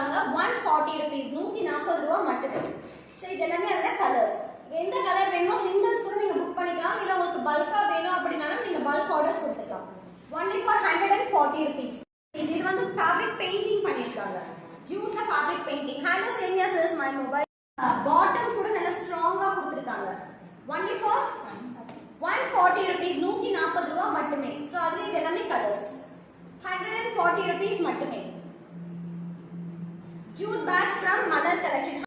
பண்ணியிருக்காங்க one forty rupees நூத்தி நாற்பது ரூபா மட்டுமே. ஸோ இது எல்லாமே அதில் கலர்ஸ் எந்த கலர் வேணுமோ சிங்கிள்ஸ் கூட நீங்க புக் பண்ணிக்கலாம். இல்ல உங்களுக்கு பல்கா வேணும் அப்படின்னாலும் நீங்க பல்க் ஆர்டர்ஸ் கொடுத்துக்கலாம். Only for hundred and forty rupees இது வந்து ஃபேப்ரிக் பெயிண்டிங் பண்ணியிருக்காங்க. ஜூட்ல ஃபேப்ரிக் பெயிண்டிங் ஹலோ சேமியா சர்ஸ் மை மொபைல் பாட்டம் கூட நல்லா ஸ்ட்ராங்கா கொடுத்துருக்காங்க. Only for one forty rupees நூத்தி நாற்பது ரூபா மட்டுமே. ஸோ அதுல இது எல்லாமே colours hundred and forty rupees மட்டுமே. Jute bags from mother collection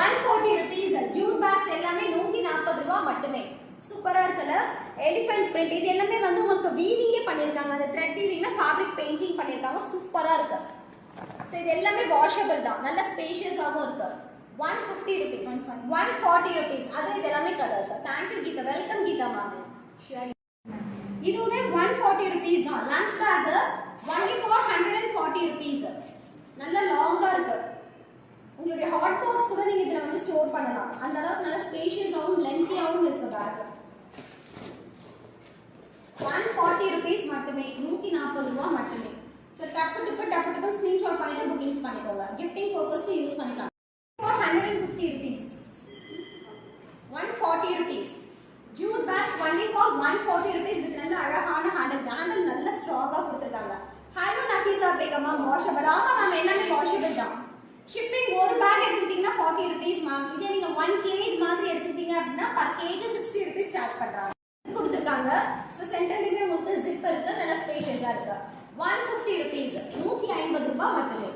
one forty rupees jute bags எல்லாமே நூற்றி நாற்பது ரூபா மட்டுமே. சூப்பரா இருக்குல்ல? எலிஃபென்ட் பிரிண்ட் இது எல்லாமே வந்து உங்களுக்கு வீவிங்கே பண்ணியிருக்காங்க அந்த த்ரெட் வீவிங்ல ஃபேப்ரிக் பெயிண்டிங் பண்ணியிருக்காங்க சூப்பரா இருக்கு. ஸோ இது எல்லாமே வாஷபிள் தான். நல்ல ஸ்பேஷியஸாகவும் இருக்கு. One fifty rupees one forty rupees அது இது எல்லாமே colours thank you Geetha welcome Geetha ma'am இதுவுமே ஒன் ஃபார்ட்டி ருபீஸ் தான். Lunch bag only for hundred and forty rupees நல்ல லாங்கா இருக்கு. உங்களுடைய ஹாட் பாக்ஸ் கூட நீங்க இதுல வந்து ஸ்டோர் பண்ணலாம். அந்த அளவுக்கு நல்ல ஸ்பேஷியஸாகவும் லென்த்தியாகவும் இருக்கு பேக் ஒன் ஃபார்ட்டி ருபீஸ் மட்டுமே நூத்தி நாற்பது ரூபா மட்டுமே. ஸோ டப்பு டப்பு டப்பு டப்பு ஸ்க்ரீன்ஷாட் பண்ணிட்டு புக்கிங்ஸ் பண்ணிக்கோங்க. கிஃப்டிங் பர்பஸ்க்கு யூஸ் பண்ணிக்கலாம் for hundred and fifty rupees one forty rupees jute bags only for one forty rupees with நல்ல அழகான ஹேண்டில் ஹேண்டில் நல்ல ஸ்ட்ராங்காக கொடுத்துருக்காங்க ஹலோ நஃபீஸா வாஷபிள் ஆமா மேம் எல்லாமே வாஷபிள் தான். ஷிப்பிங் ஒரு பேக் எடுத்துக்கிட்டீங்கன்னா ஃபார்ட்டி ருபீஸ் மேம் இதே நீங்க ஒன் கேஜ் மாதிரி எடுத்துக்கிட்டீங்க அப்படின்னா per kg sixty rupees charge பண்றாங்க. கொடுத்துருக்காங்க. ஸோ சென்டர்லையுமே உங்களுக்கு ஜிப் இருக்கு நல்ல ஸ்பேஷியஸா இருக்கு. ஒன் ஃபிஃப்டி ருபீஸ் நூத்தி ஐம்பது ரூபாய் மட்டுமே.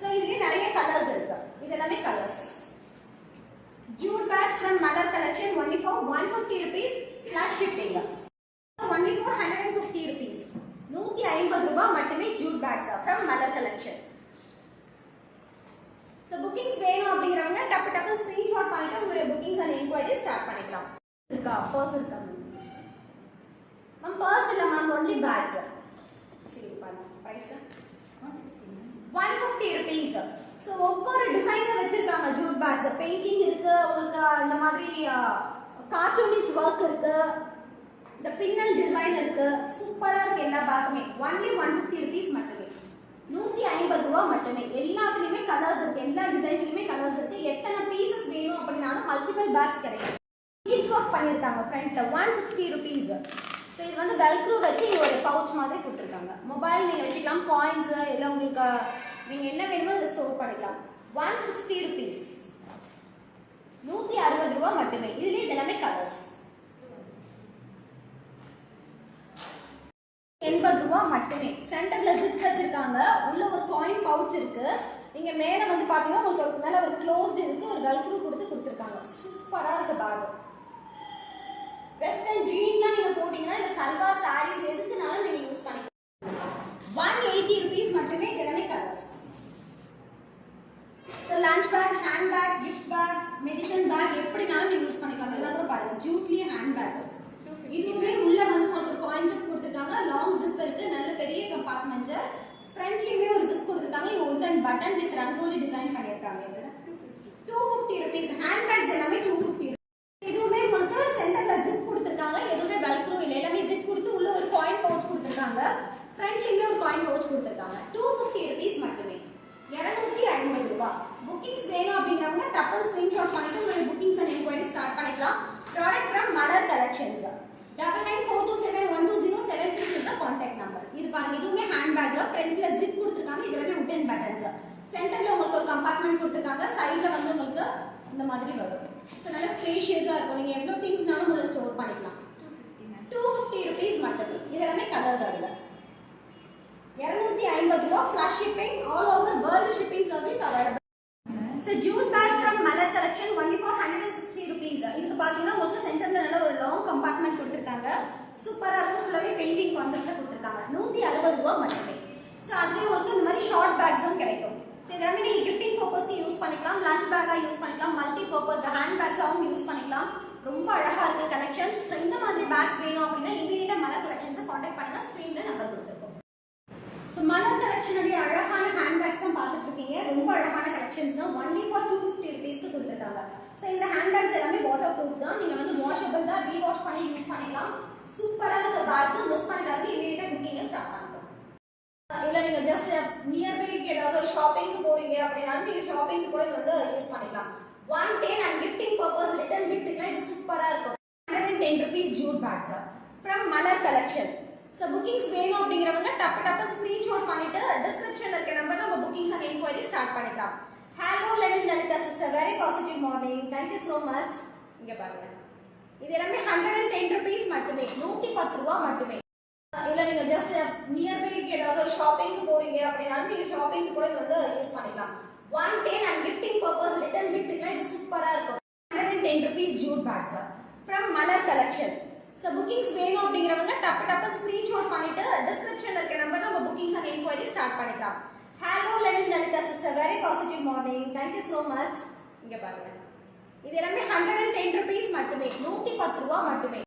ஸோ இதுலயே நிறைய கலர்ஸ் இருக்கு. இது எல்லாமே colours jute bags from mother collection only for 150 rupees plus shipping. Shipping for 150 rupees நூத்தி ஐம்பது ரூபாய் மட்டுமே jute bags from mother collection so bookings வேணும் அப்படிங்கிறவங்க டப்பு டப்பு ஸ்க்ரீன்ஷாட் பண்ணிட்டு உங்களுடைய புக்கிங்ஸ் அண்ட் என்கொயரி ஸ்டார்ட் பண்ணிக்கலாம். இருக்கா? பர்ஸ் இருக்கா? மேம் பர்ஸ் இல்லை மேம் ஒன்லி பேக்ஸ் சரி price one fifty rupees so ஒவ்வொரு டிசைனை வச்சிருக்காங்க ஜூட் பேக்ஸ் பெயிண்டிங் இருக்கு உங்களுக்கு இந்த மாதிரி கார்ட்டூனிஸ் ஒர்க் இருக்கு. இந்த பின்னல் டிசைன் இருக்கு. சூப்பரா இருக்கு எல்லா பேக்குமே ஒன்லி ஒன் ஃபிஃப்டி ருபீஸ் மட்டுமே. நூத்தி ஐம்பது ரூபா மட்டுமே. எல்லாத்துலயுமே கலர்ஸ் இருக்கு. எல்லா டிசைன்ஸ்லயுமே கலர்ஸ் இருக்கு. எத்தனை பீசஸ் வேணும் அப்படின்னாலும் மல்டிபிள் பேக்ஸ் கிடைக்கும். பீட்ஸ் ஒர்க் பண்ணியிருக்காங்க ஃப்ரண்ட்ல ஒன் சிக்ஸ்டி ருபீஸ் ஸோ இது வந்து வெல்க்ரூ வச்சு இங்கே ஒரு பவுச் மாதிரி கொடுத்துருக்காங்க. மொபைல் நீங்கள் வச்சுக்கலாம். காயின்ஸ் இல்லை உங்களுக்கு நீங்கள் என்ன வேணுமோ அதை ஸ்டோர் பண்ணிக்கலாம். ஒன் சிக்ஸ்டி ருபீஸ் நூற்றி அறுபது ரூபா மட்டுமே. இதுலேயே இது எல்லாமே கலர்ஸ் எண்பது ரூபா மட்டுமே. சென்டர்ல ஜிப் வச்சிருக்காங்க. உள்ள ஒரு காயின் பவுச் இருக்கு. நீங்க மேல வந்து பாத்தீங்கன்னா உங்களுக்கு மேலே மேல ஒரு க்ளோஸ்ட் இருக்கு. ஒரு வெல்க்ரூ கொடுத்து கொடுத்துருக்காங்க. சூப்பரா இருக்கு பேக் வெஸ்டர்ன் ஜீன்லாம் நீங்க போட்டீங்கன்னா இந்த சல்வார் சாரீஸ் எதுக்குனாலும் நீங்க யூஸ் பண்ணிக்கலாம். ஒன் எயிட்டி ருபீஸ் மட்டுமே இது எல்லாமே colours so lunch bag hand bag gift bag medicine bag எப்படினாலும் நீங்க யூஸ் பண்ணிக்கலாம். இதெல்லாம் கூட பாருங்க. ஜூட்லி ஹேண்ட் பேக் இதுவுமே உள்ள வந்து உங்களுக்கு காயின்ஸ் கொடுத்துருக்காங்க. லாங் ஜிப் இருக்கு நல்ல பெரிய கம்பார்ட்மெண்ட் ஃப்ரண்ட்லயுமே ஒரு ஜிப் கொடுத்துருக்காங்க. இங்க wooden button with rangoli design பண்ணியிருக்காங்க. Two fifty rupees hand bags எல்லாமே டூ ஃபிஃப்டி இதுவுமே உங்களுக்கு சென்டர்ல ஜிப் கொடுத்துருக்காங்க. எதுவுமே வெல்க்ரோ இல்லை. எல்லாமே ஜிப் கொடுத்து உள்ள ஒரு காயின் பவுச் கொடுத்துருக்காங்க. ஃப்ரண்ட்லயுமே ஒரு காயின் பவுச் கொடுத்துருக்காங்க. டூ ஃபிஃப்டி ருபீஸ் மட்டுமே. இரநூத்தி ஐம்பது ரூபாய். புக்கிங்ஸ் வேணும் அப்படின்னாங்க டப்பல் ஸ்கிரீன்ஷாட் பண்ணிட்டு உங்களுடைய புக்கிங்ஸ் அண்ட் என்கொயரி ஸ்டார்ட் பண்ணிக்கலாம். ப்ராடக்ட் ஃப்ரம் மலர் கலெக்ஷன்ஸ் பாருங்க இதுவுமே ஹேண்ட் பேக்ல ஃப்ரண்ட்ல ஜிப் கொடுத்துருக்காங்க இதுலமே உட்டன் பட்டன்ஸ் சென்டர்ல உங்களுக்கு ஒரு கம்பார்ட்மெண்ட் கொடுத்துருக்காங்க சைட்ல வந்து உங்களுக்கு இந்த மாதிரி வரும். ஸோ நல்ல ஸ்பேஷியஸா இருக்கும். நீங்க எவ்வளோ திங்ஸ்னாலும் உங்களை ஸ்டோர் பண்ணிக்கலாம். டூ ஃபிஃப்டி ருபீஸ் மட்டும். இது எல்லாமே கலர்ஸ் அதுல இரநூத்தி ஐம்பது ரூபா flash shipping all over world shipping service available so jute bags from Malar collection only for hundred and sixty rupees இதுக்கு பார்த்தீங்கன்னா உங்களுக்கு சென்டர்ல நல்ல ஒரு லாங் கம்பார்ட்மெண்ட் கொடுத்துருக்காங்க சூப்பராக இருக்கும். ஃபுல்லாகவே பெயிண்டிங் கான்செப்டில் கொடுத்துருக்காங்க. நூற்றி அறுபது ரூபா மட்டுமே. ஸோ அதுலேயே உங்களுக்கு இந்த மாதிரி ஷார்ட் பேக்ஸும் கிடைக்கும். ஸோ இதெல்லாமே நீங்கள் கிஃப்டிங் பர்பஸ்க்கு யூஸ் பண்ணிக்கலாம். லஞ்ச் பேக்காக யூஸ் பண்ணிக்கலாம். மல்டி பர்பஸ் ஹேண்ட் பேக்ஸாகவும் யூஸ் பண்ணிக்கலாம். ரொம்ப அழகாக இருக்க கலெக்ஷன்ஸ் ஸோ இந்த மாதிரி பேக்ஸ் வேணும் அப்படின்னா இமீடியட்டாக மலர் கலெக்ஷன்ஸை காண்டாக்ட் பண்ணுங்கள் ஸ்க்ரீனில் நம்பர் கொடுத்துருக்கோம். ஸோ மலர் கலெக்ஷனுடைய அழகான ஹேண்ட் பேக்ஸ் தான் பார்த்துட்டு இருக்கீங்க ரொம்ப அழகான கலெக்ஷன்ஸ் தான். ஒன்லி ஃபார் டூ ஃபிஃப்டி ருபீஸ்க்கு கொடுத்துருக்காங்க. ஸோ இந்த ஹேண்ட் பேக்ஸ் எல்லாமே வாட்டர் ப்ரூஃப் தான். நீங்கள் வந்து வாஷபிள் தான் ரீவாஷ் பண்ணி யூஸ் பண்ணிக்கலாம். சூப்பராக இருக்க பேக்ஸ் மிஸ் பண்ணிட்டாங்க இமீடியட்டாக புக்கிங்கை ஸ்டார்ட் பண்ணிட்டோம் இல்லை நீங்கள் ஜஸ்ட் நியர்பைக்கு ஏதாவது ஒரு ஷாப்பிங்க்கு போறீங்க அப்படின்னாலும் நீங்க ஷாப்பிங்க்கு கூட இது வந்து யூஸ் பண்ணிக்கலாம். One ten and gifting purpose return கிஃப்ட்டுக்குலாம் இது சூப்பரா இருக்கும். Hundred and ten rupees jute bags from Malar collection so bookings வேணும் அப்படிங்கிறவங்க டப்பு டப்பு ஸ்க்ரீன்ஷாட் பண்ணிட்டு டிஸ்கிரிப்ஷன்ல இருக்க நம்பர்ல உங்க புக்கிங்ஸ் அண்ட் என்கொயரி ஸ்டார்ட் பண்ணிக்கலாம். Hello Lenin Lalitha sister very positive morning thank you so much இங்க பாருங்க. இது எல்லாமே ஹண்ட்ரட் அண்ட் டென் ருபீஸ் மட்டுமே. நூத்தி பத்து ரூபா மட்டுமே. இல்ல நீங்க ஜஸ்ட் நியர்பைக்கு ஏதாவது ஒரு ஷாப்பிங்க்கு போறீங்க அப்படின்னாலும் நீங்க ஷாப்பிங்க்கு கூட இது வந்து யூஸ் பண்ணிக்கலாம். One ten and gifting purpose return கிஃப்ட்டுக்குலாம் இது சூப்பரா இருக்கும். Hundred and ten rupees jute bags from Malar collection so bookings வேணும் அப்படிங்கிறவங்க டப்பு டப்பு ஸ்க்ரீன்ஷாட் பண்ணிட்டு டிஸ்கிரிப்ஷன் இருக்க நம்பர்ல உங்க புக்கிங்ஸ் அண்ட் என்கொயரி ஸ்டார்ட் பண்ணிக்கலாம். Hello Lenin Lalitha sister very positive morning thank you so much இங்கே பாருங்க. இது எல்லாமே ஹண்ட்ரட் அண்ட் டென் ருபீஸ் மட்டுமே. நூத்தி பத்து ரூபா மட்டுமே.